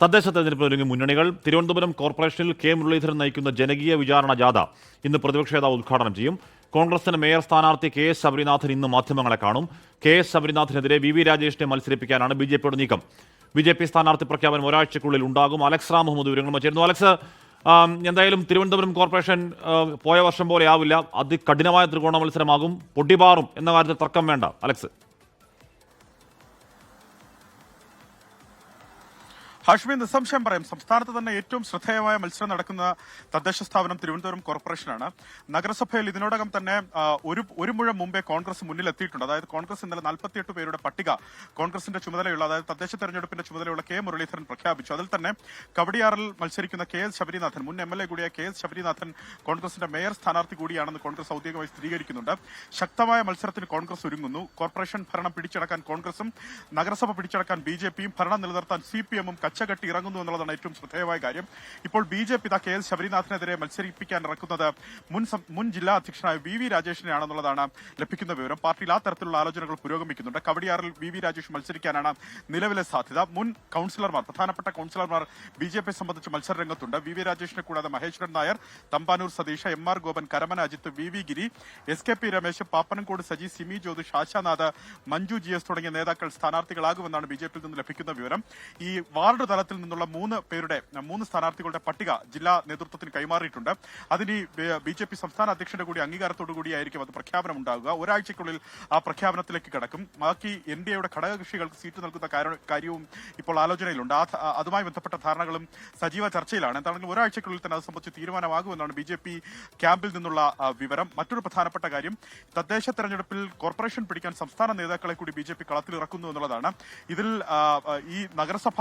തദ്ദേശ തെരഞ്ഞെടുപ്പിൽ ഒരുങ്ങി മുന്നണികൾ തിരുവനന്തപുരം കോർപ്പറേഷനിൽ കെ മുരളീധരൻ നയിക്കുന്ന ജനകീയ വിചാരണ ജാഥ ഇന്ന് പ്രതിപക്ഷ നേതാവ് ഉദ്ഘാടനം ചെയ്യും. കോൺഗ്രസിന് മേയർ സ്ഥാനാർത്ഥി കെ എസ് ശബരിനാഥൻ ഇന്ന് മാധ്യമങ്ങളെ കാണും. കെ എസ് ശബരിനാഥിനെതിരെ വി വി രാജേഷിനെ മത്സരിപ്പിക്കാനാണ് ബി ജെ പിയുടെ നീക്കം. ബി ജെ പി സ്ഥാനാർത്ഥി പ്രഖ്യാപനം ഒരാഴ്ചക്കുള്ളിൽ ഉണ്ടാകും. അലക്സ് റാം മുഹമ്മദ് വിവരങ്ങൾ ചേരുന്നു. അലക്സ് എന്തായാലും തിരുവനന്തപുരം കോർപ്പറേഷൻ പോയ വർഷം പോലെ ആവില്ല. അതികഠിനമായ ത്രികോണ മത്സരമാകും. പൊട്ടിപാറും എന്ന കാര്യത്തിൽ തർക്കം വേണ്ട. അലക്സ്. ഹാഷ്മി നിസ്സംശയം പറയും. സംസ്ഥാനത്ത് തന്നെ ഏറ്റവും ശ്രദ്ധേയമായ മത്സരം നടക്കുന്ന തദ്ദേശ സ്ഥാപനം തിരുവനന്തപുരം കോർപ്പറേഷനാണ്. നഗരസഭയിൽ ഇതിനോടകം തന്നെ ഒരു ഒരു മുഴം മുമ്പേ കോൺഗ്രസ് മുന്നിലെത്തിയിട്ടുണ്ട്. അതായത് കോൺഗ്രസ് ഇന്നലെ നാൽപ്പത്തിയെട്ട് പേരുടെ പട്ടിക കോൺഗ്രസിന്റെ ചുമതലയുള്ള അതായത് തദ്ദേശ തെരഞ്ഞെടുപ്പിന്റെ ചുമതലയുള്ള കെ മുരളീധരൻ പ്രഖ്യാപിച്ചു. അതിൽ തന്നെ കവടിയാറിൽ മത്സരിക്കുന്ന കെ എസ് ശബരിനാഥൻ മുൻ എം എൽ എ കൂടിയ കെ എസ് ശബരിനാഥൻ കോൺഗ്രസിന്റെ മേയർ സ്ഥാനാർത്ഥി കൂടിയാണെന്ന് കോൺഗ്രസ് ഔദ്യോഗികമായി സ്ഥിരീകരിക്കുന്നുണ്ട്. ശക്തമായ മത്സരത്തിന് കോൺഗ്രസ് ഒരുങ്ങുന്നു. കോർപ്പറേഷൻ ഭരണം പിടിച്ചടക്കാൻ കോൺഗ്രസും നഗരസഭ പിടിച്ചടക്കാൻ ബി ജെ പിയും ഭരണം നിലനിർത്താൻ സി പി എമ്മും കച്ചകെട്ടി ഇറങ്ങുന്നു എന്നുള്ളതാണ് ഏറ്റവും ശ്രദ്ധേയമായ കാര്യം. ഇപ്പോൾ B J P K S ശബരിനാഥിനെതിരെ മത്സരിപ്പിക്കാൻ ഇറക്കുന്നത് മുൻ മുൻ ജില്ലാ അധ്യക്ഷനായ വി വി രാജേഷിനെയാണെന്നുള്ളതാണ് ലഭിക്കുന്ന വിവരം. പാർട്ടിയിൽ ആ തരത്തിലുള്ള ആലോചനകൾ പുരോഗമിക്കുന്നുണ്ട്. കവടിയാറിൽ വി വി രാജേഷ് മത്സരിക്കാനാണ് നിലവിലെ സാധ്യത. മുൻ കൌൺസിലർമാർ പ്രധാനപ്പെട്ട കൌൺസിലർമാർ ബി ജെ പി സംബന്ധിച്ച് മത്സര രംഗത്തുണ്ട് വി വി രാജേഷിനെ കൂടാതെ Maheshwaran Nair Thampanoor Satheesh M R Gopan Karamana Ajith V V Giri S K P Ramesh Pappanamcode Saji Simi Jyothish Ashanath Manju G S തുടങ്ങിയ നേതാക്കൾ സ്ഥാനാർത്ഥികളാകുമെന്നാണ് ബി ജെ പിയിൽ നിന്ന് ലഭിക്കുന്ന വിവരം. ഈ വാർഡ് തലത്തിൽ നിന്നുള്ള മൂന്ന് പേരുടെ മൂന്ന് സ്ഥാനാർത്ഥികളുടെ പട്ടിക ജില്ലാ നേതൃത്വത്തിന് കൈമാറിയിട്ടുണ്ട്. അതിന് ബി ജെ പി സംസ്ഥാന അധ്യക്ഷന്റെ കൂടി അംഗീകാരത്തോടു കൂടിയായിരിക്കും അത് പ്രഖ്യാപനം ഉണ്ടാകുക ഒരാഴ്ചയ്ക്കുള്ളിൽ ആ പ്രഖ്യാപനത്തിലേക്ക് കടക്കും. ബാക്കി എൻ ഡി എയുടെ ഘടകകക്ഷികൾക്ക് സീറ്റ് നൽകുന്ന കാര്യവും ഇപ്പോൾ ആലോചനയിലുണ്ട്. അതുമായി ബന്ധപ്പെട്ട ധാരണകളും സജീവ ചർച്ചയിലാണ്. എന്താണെങ്കിലും ഒരാഴ്ചയ്ക്കുള്ളിൽ തന്നെ അത് സംബന്ധിച്ച് തീരുമാനമാകുമെന്നാണ് ബി ജെ പി ക്യാമ്പിൽ നിന്നുള്ള വിവരം. മറ്റൊരു പ്രധാനപ്പെട്ട കാര്യം തദ്ദേശ തെരഞ്ഞെടുപ്പിൽ കോർപ്പറേഷൻ പിടിക്കാൻ സംസ്ഥാന നേതാക്കളെ കൂടി ബി ജെ പി കളത്തിലിറക്കുന്നു എന്നുള്ളതാണ്. ഇതിൽ ഈ നഗരസഭ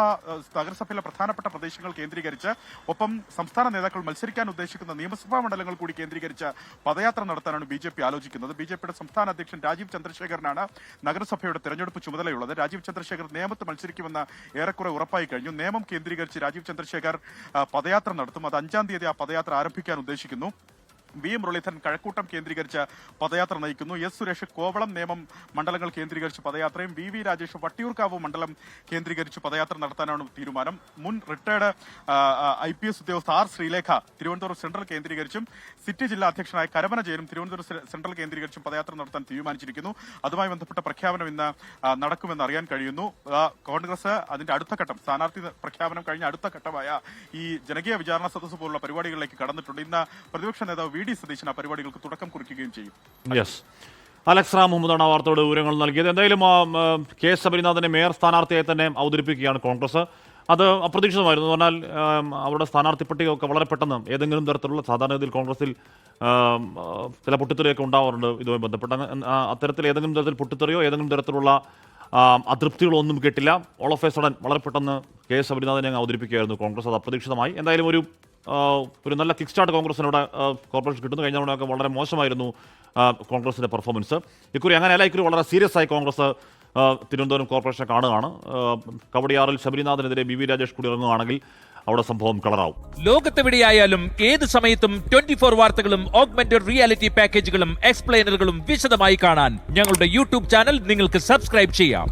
നഗരസഭയിലെ പ്രധാനപ്പെട്ട പ്രദേശങ്ങൾ കേന്ദ്രീകരിച്ച് ഒപ്പം സംസ്ഥാന നേതാക്കൾ മത്സരിക്കാൻ ഉദ്ദേശിക്കുന്ന നിയമസഭാ മണ്ഡലങ്ങൾ കൂടി കേന്ദ്രീകരിച്ച് പദയാത്ര നടത്താനാണ് ബി ആലോചിക്കുന്നത്. ബി സംസ്ഥാന അധ്യക്ഷൻ രാജീവ് ചന്ദ്രശേഖരനാണ് നഗരസഭയുടെ തെരഞ്ഞെടുപ്പ് ചുമതലയുള്ളത്. രാജീവ് ചന്ദ്രശേഖർ നിയമത്ത് മത്സരിക്കുമെന്ന് ഏറെക്കുറെ ഉറപ്പായി കഴിഞ്ഞു. നിയമം കേന്ദ്രീകരിച്ച് രാജീവ് ചന്ദ്രശേഖർ പദയാത്ര നടത്തും. അത് അഞ്ചാം തീയതി ആ പദയാത്ര ആരംഭിക്കാൻ ഉദ്ദേശിക്കുന്നു. വി മുരളീധരൻ കഴക്കൂട്ടം കേന്ദ്രീകരിച്ച് പദയാത്ര നയിക്കുന്നു. എസ് സുരേഷ് കോവളം നേമം മണ്ഡലങ്ങൾ കേന്ദ്രീകരിച്ച് പദയാത്രയും വി വി രാജേഷ് വട്ടിയൂർക്കാവ് മണ്ഡലം കേന്ദ്രീകരിച്ച് പദയാത്ര നടത്താനാണ് തീരുമാനം. മുൻ റിട്ടയർഡ് ഐ പി എസ് ഉദ്യോഗസ്ഥ ആർ ശ്രീലേഖ തിരുവനന്തപുരം സെൻട്രൽ കേന്ദ്രീകരിച്ചും സിറ്റി ജില്ലാ അധ്യക്ഷനായ കരമന ജയനും തിരുവനന്തപുരം സെൻട്രൽ കേന്ദ്രീകരിച്ചും പദയാത്ര നടത്താൻ തീരുമാനിച്ചിരിക്കുന്നു. അതുമായി ബന്ധപ്പെട്ട പ്രഖ്യാപനം ഇന്ന് നടക്കുമെന്ന് അറിയാൻ കഴിയുന്നു. കോൺഗ്രസ് അതിന്റെ അടുത്ത ഘട്ടം സ്ഥാനാർത്ഥി പ്രഖ്യാപനം കഴിഞ്ഞ അടുത്ത ഘട്ടമായ ഈ ജനകീയ വിചാരണ സദസ്സ് പോലുള്ള പരിപാടികളിലേക്ക് കടന്നിട്ടുണ്ട്. ഇന്ന് പ്രതിപക്ഷ നേതാവ് വി ഡി സതീശൻ ആ പരിപാടികൾക്ക് തുടക്കം കുറിക്കുകയും ചെയ്യും. യെസ് അലക്സ് റാം മുഹമ്മദാണ് ആ വാർത്തയുടെ വിവരങ്ങൾ നൽകിയത്. എന്തായാലും കെ എസ് ശബരിനാഥനെ മേയർ സ്ഥാനാർത്ഥിയായി തന്നെ അവതരിപ്പിക്കുകയാണ് കോൺഗ്രസ്. അത് അപ്രതീക്ഷിതമായിരുന്നു. പറഞ്ഞാൽ അവിടെ സ്ഥാനാർത്ഥി പട്ടികയൊക്കെ വളരെ പെട്ടെന്ന് ഏതെങ്കിലും തരത്തിലുള്ള സാധാരണഗതിയിൽ കോൺഗ്രസിൽ ചില പൊട്ടിത്തെറിയൊക്കെ ഉണ്ടാവാറുണ്ട്. ഇതുമായി ബന്ധപ്പെട്ട് അത്തരത്തിൽ ഏതെങ്കിലും തരത്തിൽ പൊട്ടിത്തെറിയോ ഏതെങ്കിലും തരത്തിലുള്ള അതൃപ്തികളോ ഒന്നും കേട്ടില്ല. ഓൾ ഓഫ് എ സഡൻ വളരെ പെട്ടെന്ന് കെ എസ് ശബരിനാഥനെ അവതരിപ്പിക്കുകയായിരുന്നു കോൺഗ്രസ്. അത് അപ്രതീക്ഷിതമായി. എന്തായാലും ഒരു ഒരു നല്ല കിക്ക് സ്റ്റാർട്ട് കോൺഗ്രസിനോട് കോർപ്പറേഷൻ കിട്ടുന്നു. കഴിഞ്ഞ തവണയൊക്കെ വളരെ മോശമായിരുന്നു കോൺഗ്രസിന്റെ പെർഫോമൻസ് ഇക്കുറി അങ്ങനെയല്ല ഇക്കുറി വളരെ സീരിയസ് ആയി കോൺഗ്രസ് തിരുവനന്തപുരം കോർപ്പറേഷനെ കാണുകയാണ്. കവടിയാറിൽ ശബരിനാഥിനെതിരെ ബി വി രാജേഷ് കൂടി ഇറങ്ങുകയാണെങ്കിൽ അവിടെ സംഭവം കളറാവും. ലോകത്തെവിടെയായാലും ഏത് സമയത്തും ട്വന്റി ഫോർ വാർത്തകളും ഓഗ്മെന്റഡ് റിയാലിറ്റി പാക്കേജുകളും എക്സ്പ്ലെയിനറുകളും വിശദമായി കാണാൻ ഞങ്ങളുടെ യൂട്യൂബ് ചാനൽ നിങ്ങൾക്ക് സബ്സ്ക്രൈബ് ചെയ്യാം.